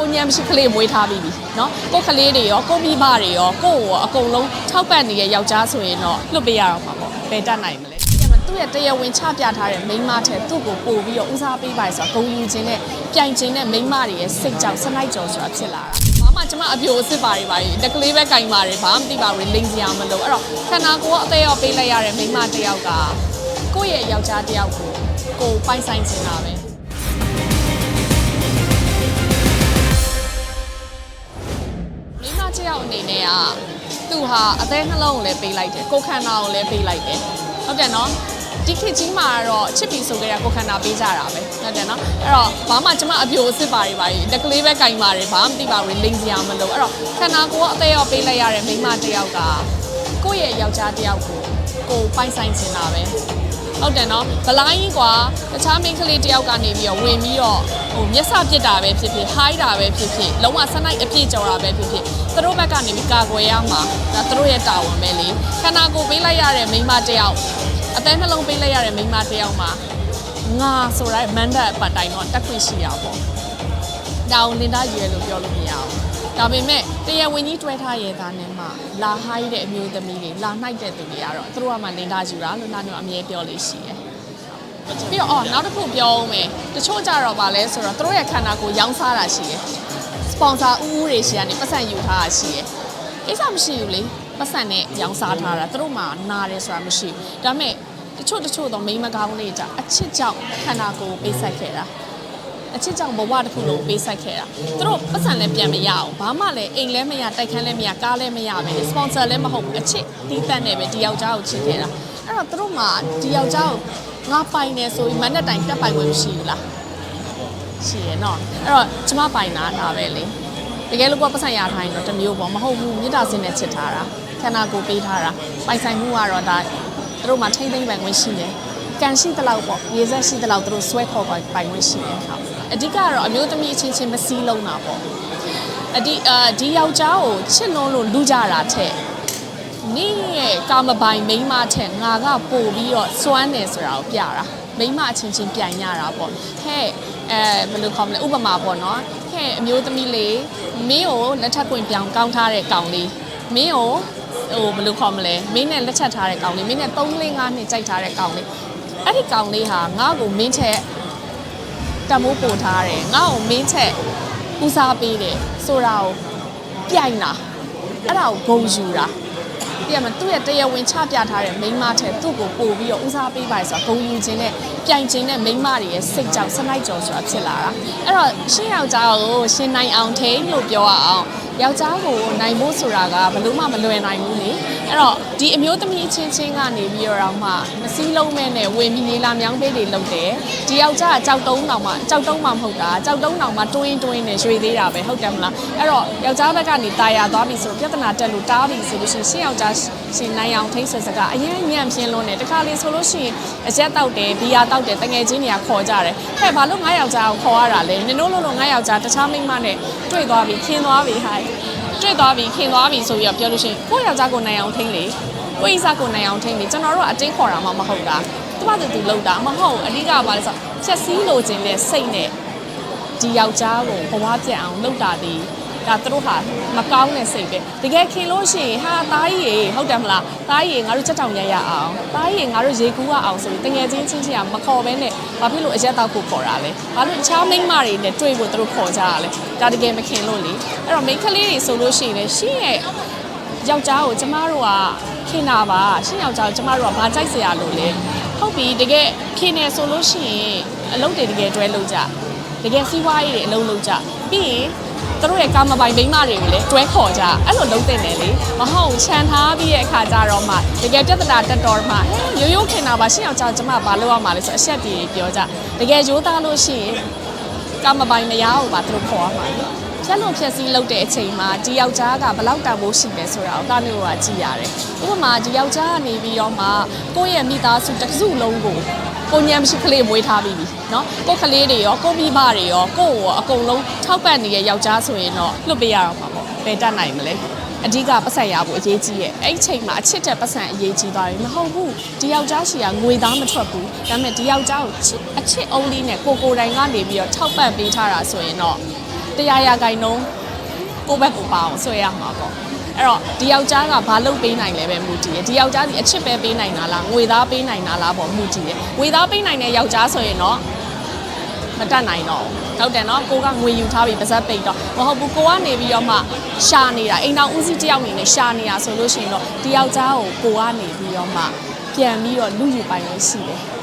ကိုညံမရှိကလေးမွေးထားပြီးပြီเนาะကိုကလေးတွေရောကိုမိဘတွေရောကိုကိုရောအကုန်လုံးထောက်ပံ့နေတဲ့ယောက်ျားဆိုရင်တော့လွတ်ပေးရတော့မှာပေါ့ဘယ်တတ်နိုင်မလဲဒီမှာသူ့ရဲ့တရားဝင်ချပြထားတဲ့မိန်းမထဲသူ့ကိုပို့ပြီးတော့ဦးစားပေးပါလေဆိုတော့ဂုံယူခြင်းနဲ့ပြိုင်ခြင်းနဲ့မိန်းမတွေရဲ့စိတ်ကြောင့်စနိုက်ကြော်ဆိုတာဖြစ်လာတာဘာမှကျမအပြိုအစ်စ်ပါတွေပါတက်ကလေးပဲကင်ပါတယ်ဘာမှမသိပါဘူးလိမ့်စရာမလိုအဲ့တော့ခန္ဓာကိုယ်ကအသေးရောပေးလိုက်ရတဲ့မိန်းမတစ်ယောက်ကကိုယ့်ရဲ့ယောက်ျားတစ်ယောက်ကိုကိုယ်ပိုင်ဆိုင်နေတာပဲ တစ်ယောက်အနေနဲ့ကသူဟာအသေးနှလုံးကိုလည်းပေးလိုက်တယ်ကိုယ်ခန္ဓာကိုလည်းပေးလိုက်တယ်ဟုတ်တယ်နော်ဒီခေတ်ကြီးမှာတော့ချစ်ပြီဆိုကြတဲ့ကိုယ်ခန္ဓာပေးကြတာပဲဟုတ်တယ်နော်အဲ့တော့ဘာမှကျမအပြိုအစ်စ်ပါတွေပါတက်ကလေးပဲကင်ပါတယ်ဘာမှမသိပါဘူးလိမ့်စရာမလိုအဲ့တော့ခန္ဓာကိုယ်ကအသေးရောပေးလိုက်ရတဲ့မိမတစ်ယောက်ကကိုယ့်ရဲ့ယောက်ျားတစ်ယောက်ကိုကိုယ်ပိုင်ဆိုင်နေတာပဲဟုတ်တယ်နော်ဗလိုင်းကြီးကွာတခြားမိန်းကလေးတယောက်ကနေပြီးတော့ဝင်ပြီးတော့ဟိုမျက်စပြစ်တာပဲဖြစ်ဖြစ်ဟိုင်းတာပဲဖြစ်ဖြစ်လုံးဝစနိုက်အပြည့်ကြော်တာပဲဖြစ်ဖြစ် သူတို့ဘက်ကနေပြီးကာကွယ်ရမှာဒါသူတို့ရဲ့တာဝန်ပဲလေခန္ဓာကိုယ်ပေးလိုက်ရတဲ့မိန်းမတယောက်အသေးနှလုံးပေးလိုက်ရတဲ့မိန်းမတယောက်မှာငါဆိုရဲမန်ဒတ်အပတ်တိုင်းတော့တက်ခွင့်ရှိရပေါ့ဒါအောင်လင်သားရွယ်လို့ပြောလို့မရဘူးဒါပေမဲ့တရားဝင်ကြီးတွဲထားရဲသားနဲ့မှလာဟိုင်းတဲ့အမျိုးသမီးတွေလာနှိုက်တဲ့သူတွေကတော့သူတို့ကမှလင်သားယူတာလို့နားမျိုးအမြဲပြောလို့ရှိတယ်ပြီးတော့အော်နောက်တစ်ခုပြောအောင်မယ်တချို့ကြတော့ဗာလဲဆိုတော့သူတို့ရဲ့ခန္ဓာကိုယ်ရောင်းစားတာရှိတယ်စ ပွန်ဆာဦးဦးတွေရှိကနေပတ်စံယူထားတာရှိတယ်ကိစ္စမရှိဘူးလေပတ်စံနဲ့ရောင်းစားထားတာသူတို့မှနာတယ်ဆိုတာမရှိဘူးဒါပေမဲ့တချို့တချို့တော့မိန်းမကောင်းလေးကြအချစ်ကြောင့်ခန္ဓာကိုယ်ပေးဆိုင်ခဲ့တာအချစ်ကြောင့်ဘဝတစ်ခုလုံးပေးဆိုင်ခဲ့တာသူတို့ပတ်စံလည်းပြန်မရအောင်ဘာမှလည်းအိမ်လည်းမရတိုက်ခန်းလည်းမရကားလည်းမရပဲစပွန်ဆာလည်းမဟုတ်ဘူးအချစ်တီးတန့်နေပဲဒီယောက်ျားကိုချစ်ခဲ့တာအဲ့တော့သူတို့မှဒီယောက်ျားကိုငါပိုင်နေဆိုပြီးမနဲ့တိုင်တက်ပိုင်ဝင်မရှိဘူးလား ရှိရနော်အဲ့တော့ကျမပိုင်တာဒါပဲလေတကယ်လို့ကိုယ်ပတ်စံရထားရင်တော့တစ်မျိုးပေါ့မဟုတ်ဘူးမေတ္တာစင်းနဲ့ချစ်ထားတာခန္ဓာကိုယ်ပေးထားတာပိုင်ဆိုင်မှုကတော့ဒါသူတို့မှထိမ့်သိမ့်ပိုင်ဝင်ရှိတယ်ကန်ရှိတဲ့လောက်ပေါ့ရေဆက်ရှိတဲ့လောက်သူတို့ဆွဲခေါ်ပိုင်ပိုင်ဝင်ရှိတယ်ဟုတ်အဓိကကတော့အမျိုးသမီးအချင်းချင်းမစည်းလုံးတာပေါ့အဒီအာဒီယောက်ျားကိုချစ်လို့လို့လူကြတာထက်နင်းရဲ့ကာမပိုင်မိန်းမထက်ငါကပို့ပြီးတော့စွမ်းတယ်ဆိုတာကိုပြတာမိန်းမအချင်းချင်းပြိုင်ရတာပေါ့ဟဲ့ အဲဘယ်လိုခေါ်မလဲဥပမာပေါ့နော်ဟဲ့အမျိုးသမီးလေးမင်းကိုလက်ထပ်ပွင့်ပြောင်းကောင်းထားတဲ့ကောင်လေးမင်းကိုဟိုဘယ်လိုခေါ်မလဲမင်းနဲ့လက်ချက်ထားတဲ့ကောင်လေးမင်းနဲ့3 4 5နှစ်ကြိုက်ထားတဲ့ကောင်လေးအဲ့ဒီကောင်လေးဟာငါ့ကိုမင်းချက်တမိုးပို့ထားတယ်ငါ့ကိုမင်းချက်ဦးစားပေးတယ်ဆိုတာကိုပြိုင်တာအဲ့ဒါကိုဂုံယူတာ ပြမသူ့ရဲ့တရားဝင်ချပြထားတဲ့မိန်းမထဲသူ့ကိုပို့ပြီးတော့ဦးစားပေးပါဆိုတော့ဂုံယူခြင်းနဲ့ပြိုင်ခြင်းနဲ့မိန်းမတွေရဲ့စိတ်ကြောင့်စနိုက်ကြော်ဆိုတာဖြစ်လာတာအဲ့တော့ရှင်းယောက်ျားကိုရှင်းနိုင်အောင်ထိလို့ပြောရအောင် ယောက်ျားကိုနိုင်ဖို့ဆိုတာကဘယ်လို့မှမလွယ်နိုင်ဘူးလေအဲ့တော့ဒီအမျိုးသမီးအချင်းချင်းကနေပြီးတော့မှမစည်းလုံးမဲနဲ့ဝင်ပြီးလေးလာမြောင်းပေးတွေလုပ်တယ်ဒီယောက်ျားကကြောက်တုံးတောင်မှကြောက်တုံးမှမဟုတ်တာကြောက်တုံးတောင်မှတွင်းတွင်းနဲ့ရွှေသေးတာပဲဟုတ်တယ်မလားအဲ့တော့ယောက်ျားဘက်ကနေတာယာသွားပြီဆိုပြဿနာတက်လို့တားပြီဆိုလို့ရှိရင်ရှင်းယောက်ျားရှင်နိုင်အောင်ထိတ်ဆက်စကားအရင်ညံ့ပြင်းလုံးနဲ့တခါလေဆိုလို့ရှိရင်အရက်တောက်တယ်ဘီယာတောက်တယ်တငယ်ချင်းတွေကခေါ်ကြတယ်ဟဲ့ဘာလို့ငါယောက်ျားကိုခေါ်ရတာလဲနင်တို့လို့လို့ငါယောက်ျားတခြားမိန်းမနဲ့တွေ့သွားပြီခင်းသွားပြီဟိုင်တွေ့သွားပြီခင်းသွားပြီဆိုပြီးတော့ပြောလို့ရှိရင်ကိုယ့်ယောက်ျားကိုနိုင်အောင်ထိန်းလေကိုယ့်ဣစားကိုနိုင်အောင်ထိန်းလေကျွန်တော်တို့ကအတင်းခေါ်တာမှမဟုတ်တာသူမတူတူလောက်တာမဟုတ်အဓိကကဘာလဲဆိုချက်စည်းလိုခြင်းနဲ့စိတ်နဲ့ဒီယောက်ျားကိုဘဝပြတ်အောင်လုပ်တာဒီ ဒါသူတို့ဟာမကောင်းတဲ့စိတ်ပဲတကယ်ခင်လို့ရှိရင်ဟာသားကြီးရေဟုတ်တယ်မလားသားကြီးရေငါတို့ချက်တောင်ရရအောင်သားကြီးရေငါတို့ရေကူးရအောင်ဆိုပြီးတကယ်ချင်းချင်းချင်းကမခေါ်ဘဲနဲ့ဘာဖြစ်လို့အရက်တောက်ကိုခေါ်တာလဲဘာလို့တခြားမိန်းမတွေနဲ့တွေ့ဖို့သူတို့ခေါ်ကြတာလဲဒါတကယ်မခင်လို့လေအဲ့တော့မိန်းကလေးတွေဆိုလို့ရှိရင်လည်းရှင့်ရဲ့ယောက်ျားကိုကျမတို့ကခင်တာပါရှင့်ယောက်ျားကိုကျမတို့ကဘာကြိုက်စရာလို့လဲဟုတ်ပြီတကယ်ခင်နေဆိုလို့ရှိရင်အလုပ်တွေတကယ်တွဲလုပ်ကြတကယ်စီးပွားရေးတွေအလုပ်လုပ်ကြပြီးရင် သူတို့ရဲ့ကာမပိုင်မိန်းမတွေကိုလည်းတွဲခေါ်ကြအဲ့လိုလုံးတင်တယ်လေမဟုတ်ခြံထားပြီးတဲ့အခါကျတော့မှတကယ်ပြဿနာတက်တော်မှရိုးရိုးခင်တာပါရှင်းအောင်ကြောင်ကျမဘာလုပ်ရမှာလဲဆိုအဆက်တီပြောကြတကယ်ရိုးသားလို့ရှိရင်ကာမပိုင်မရအောင်ပါသူတို့ခေါ်ရမှာလေ ဖြတ်လို့ဖြတ်စည်းလုပ်တဲ့အချိန်မှာဒီယောက်ျားကဘယ်လောက်တန်ဖိုးရှိလဲဆိုတာကိုတာမျိုးကကြည့်ရတယ်ဥပမာဒီယောက်ျားကနေပြီးတော့မှကိုယ့်ရဲ့မိသားစုတစ်စုလုံးကိုကိုညံမရှိကလေးမွေးထားပြီးပြီเนาะကိုကလေးတွေရောကိုမိဘတွေရောကိုကိုရောအကုန်လုံးထောက်ပံ့နေတဲ့ယောက်ျားဆိုရင်တော့လွတ်ပေးရတော့မှာပေါ့ဘယ်တတ်နိုင်မလဲအဓိကပတ်စံရဖို့အရေးကြီးရဲ့အဲ့ဒီချိန်မှာအချစ်တဲ့ပတ်စံအရေးကြီးသွားပြီမဟုတ်ဘူးဒီယောက်ျားရှိကငွေသားမထွက်ဘူးဒါပေမဲ့ဒီယောက်ျားကိုချစ်အချစ်အုံးလေးနဲ့ကိုကိုယ်တိုင်ကနေပြီးတော့ထောက်ပံ့ပေးထားတာဆိုရင်တော့ တရားရာဂိုင်နှုန်းကိုယ့်ဘက်ကိုပါအောင်ဆွဲရမှာပေါ့အဲ့တော့ဒီယောက်ျားကဘာလုပ်ပေးနိုင်လဲပဲမူတည်ရဒီယောက်ျားစီအချစ်ပဲပေးနိုင်တာလားငွေသားပေးနိုင်တာလားပေါ့မူတည်ရငွေသားပေးနိုင်တဲ့ယောက်ျားဆိုရင်တော့မတတ်နိုင်တော့ဘူးဟုတ်တယ်နော်ကိုကငွေယူထားပြီးပါဇက်ပိတ်တော့မဟုတ်ဘူးကိုကနေပြီးတော့မှရှာနေတာအိမ်တော်ဦးစီးတစ်ယောက်အနေနဲ့ရှာနေတာဆိုလို့ရှိရင်တော့ဒီယောက်ျားကိုကိုကနေပြီးတော့မှပြန်ပြီးတော့လူယူပိုင်လို့ရှိတယ်